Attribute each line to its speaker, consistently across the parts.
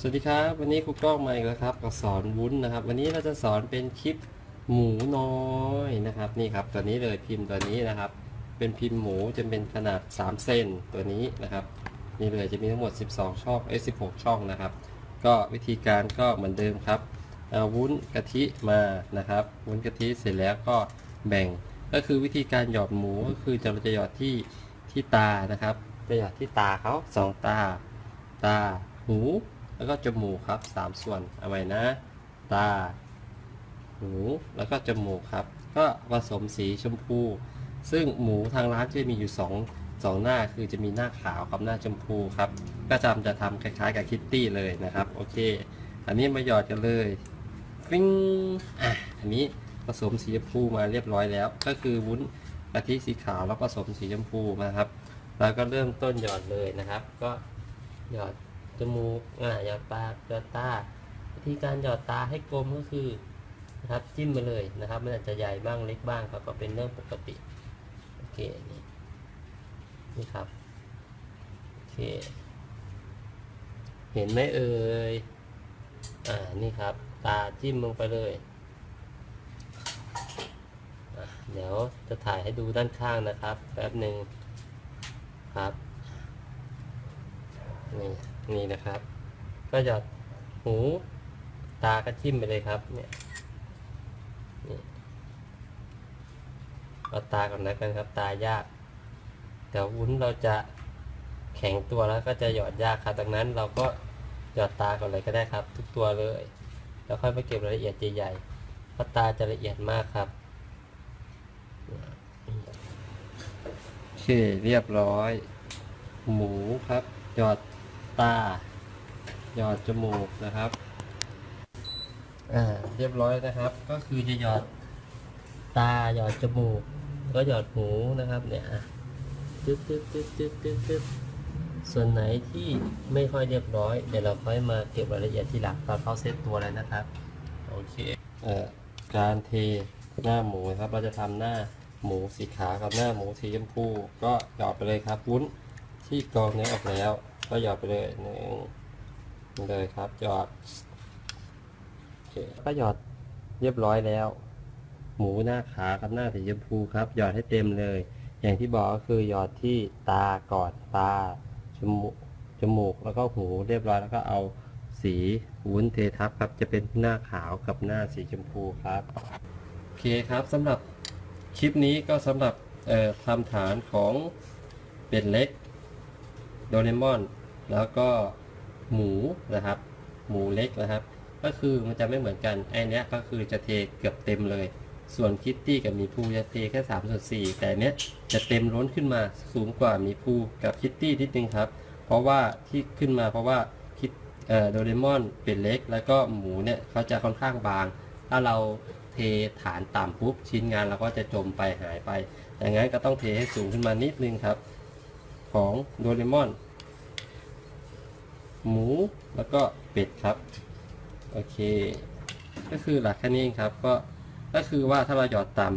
Speaker 1: สวัสดีครับ วันนี้ครูกล้องมาอีกแล้วครับกับสอนวุ้นนะครับ วันนี้เราจะสอนเป็นคลิปหมูน้อยนะครับ นี่ครับตัวนี้เลยพิมพ์ตัวนี้นะครับ เป็นพิมพ์หมูจะเป็นขนาด 3 เซนตัวนี้นะครับ นี่เลยจะมีทั้งหมด 12 ช่องเอ้ย16 ช่องนะครับ ก็วิธีการก็เหมือนเดิมครับเอาวุ้นกะทิมานะครับ วุ้นกะทิเสร็จแล้วก็แบ่งก็คือวิธีการหยอดหมูก็คือจะเราจะหยอดที่ที่ตานะครับ จะหยอดที่ตาเขาสองตา ตาหู แล้วก็จมูกครับสามส่วนเอาไว้นะ ตา หู แล้วก็จมูกครับ ก็ผสมสีชมพู ซึ่งหมูทางร้านจะมีอยู่สองสองหน้าคือจะมีหน้าขาวกับหน้าชมพูครับ ก็จำจะทำคล้ายๆกับคิตตี้เลยนะครับ โอเค อันนี้มาหยอดกันเลยฟิ้งอะอันนี้ผสมสีชมพูมาเรียบร้อยแล้ว ก็คือวุ้นกะทิสีขาวแล้วผสมสีชมพูมาครับ แล้วก็เริ่มต้นหยอดเลยนะครับ ก็หยอด จมูกอ่าหยอดปากหยอดตาวิธีการหยอดตาให้กลมก็คือนะครับจิ้มมาเลยนะครับ มันอาจจะใหญ่บ้างเล็กบ้างครับก็เป็นเรื่องปกติโอเคนี่นี่ครับโอเค เห็นไหมเอ่ยอ่านี่ครับ ตาจิ้มลงไปเลยเดี๋ยวจะถ่ายให้ดูด้านข้างนะครับ แป๊บหนึ่งครับ นี่นี่นะครับ ก็หยอดหูตาก็จิ้มไปเลยครับ เนี่ยนี่เอาตาก่อนนะกันครับ ตายากแต่วุ้นเราจะแข็งตัวแล้วก็จะหยอดยากครับดังนั้นเราก็หยอดตาก่อนเลยก็ได้ครับ ทุกตัวเลย แล้วค่อยมาเก็บรายละเอียดใหญ่ๆเพราะตาจะละเอียดมากครับโอเคเรียบร้อย หมูครับหยอด ตา หยอดจมูกนะครับ อ่า เรียบร้อยนะครับ ก็คือจะหยอดตา หยอดจมูก ก็หยอดหูนะครับ เนี่ยอะตึ๊ดตึ๊ดตึ๊ดตึ๊ดตึ๊ดตึ๊ดส่วนไหนที่ไม่ค่อยเรียบร้อย เดี๋ยวเราค่อยมาเก็บรายละเอียดทีหลังตอนเข้าเซตตัวแล้วนะครับ โอเค เอ่อ การเทหน้าหมูนะครับ เราจะทำหน้าหมูสีขาวกับหน้าหมูสีชมพู ก็หยอดไปเลยครับวุ้นที่กรองเนื้อออกแล้ว ก็หยอดไปเลยหนึ่งนี่เลยครับหยอดก็หยอดเรียบร้อยแล้ว หมูหน้าขากับหน้าสีชมพูครับ หยอดให้เต็มเลย อย่างที่บอกก็คือหยอดที่ตาก่อนตาจมูกจมูกแล้วก็หูเรียบร้อยแล้วก็เอาสีวุ้นเททับครับ จะเป็นหน้าขาวกับหน้าสีชมพูครับโอเคครับสำหรับคลิปนี้ก็สำหรับทำฐานของเป็ดเล็ก โดเรมอน แล้วก็หมูนะครับ หมูเล็กนะครับ ก็คือมันจะไม่เหมือนกันไอเนี้ยก็คือจะเทเกือบเต็มเลย ส่วนคิตตี้กับมีภูจะเทแค่3ส่วน4แต่เนี้ยจะเต็มล้นขึ้นมาสูงกว่ามีภูกับคิตตี้นิดนึงครับ เพราะว่าที่ขึ้นมาเพราะว่าคิดเอ่อโดเรมอนเป็นเล็ก แล้วก็หมูเนี่ยเขาจะค่อนข้างบาง ถ้าเราเทฐานต่ำปุ๊บชิ้นงานเราก็จะจมไปหายไปดังนั้นก็ต้องเทให้สูงขึ้นมานิดนึงครับ ของโดเรมอน หมูแล้วก็เป็ดครับ โอเค ก็คือหลักแค่นี้ครับ ก็ก็คือว่าถ้าเราหยอดต่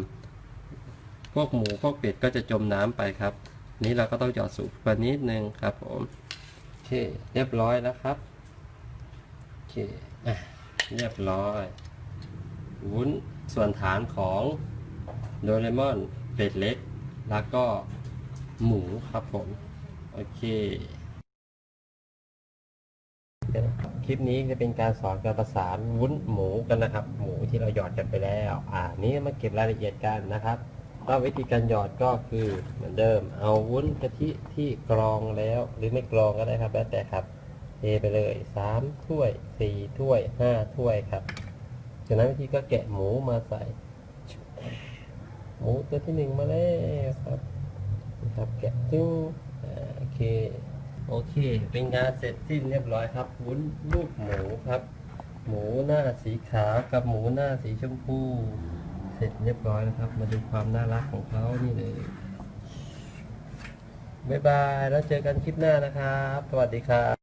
Speaker 1: ำพวกหมูพวกเป็ดก็จะจมน้ำไปครับ นี้เราก็ต้องหยอดสูงกว่านิดนึงครับผมโอเค เรียบร้อยแล้วครับโอเคอะเรียบร้อย วุ้นส่วนฐานของโดเรมอนเป็ดเล็ก แล้วก็ หมูครับผม โอเค คลิปนี้จะเป็นการสอนการประสานวุ้นหมูกันนะครับ หมูที่เราหยอดกันไปแล้ว อ่า นี้มาเก็บรายละเอียดกันนะครับ ก็วิธีการหยอดก็คือเหมือนเดิม เอาวุ้นกะทิที่กรองแล้ว หรือไม่กรองก็ได้ครับ แล้วแต่ครับเทไปเลยสามถ้วยสี่ถ้วยห้าถ้วยครับจากนั้นวิธีก็แกะหมูมาใส่ หมูตัวที่หนึ่งมาแล้วครับ นะครับแกะจึ้งโอเคโอเค เป็นงานเสร็จสิ้นเรียบร้อยครับวุ้นลูกหมูครับ หมูหน้าสีขาวกับหมูหน้าสีชมพู เสร็จเรียบร้อยนะครับ มาดูความน่ารักของเขานี่เลยบ๊ายบาย แล้วเจอกันคลิปหน้านะครับ สวัสดีครับ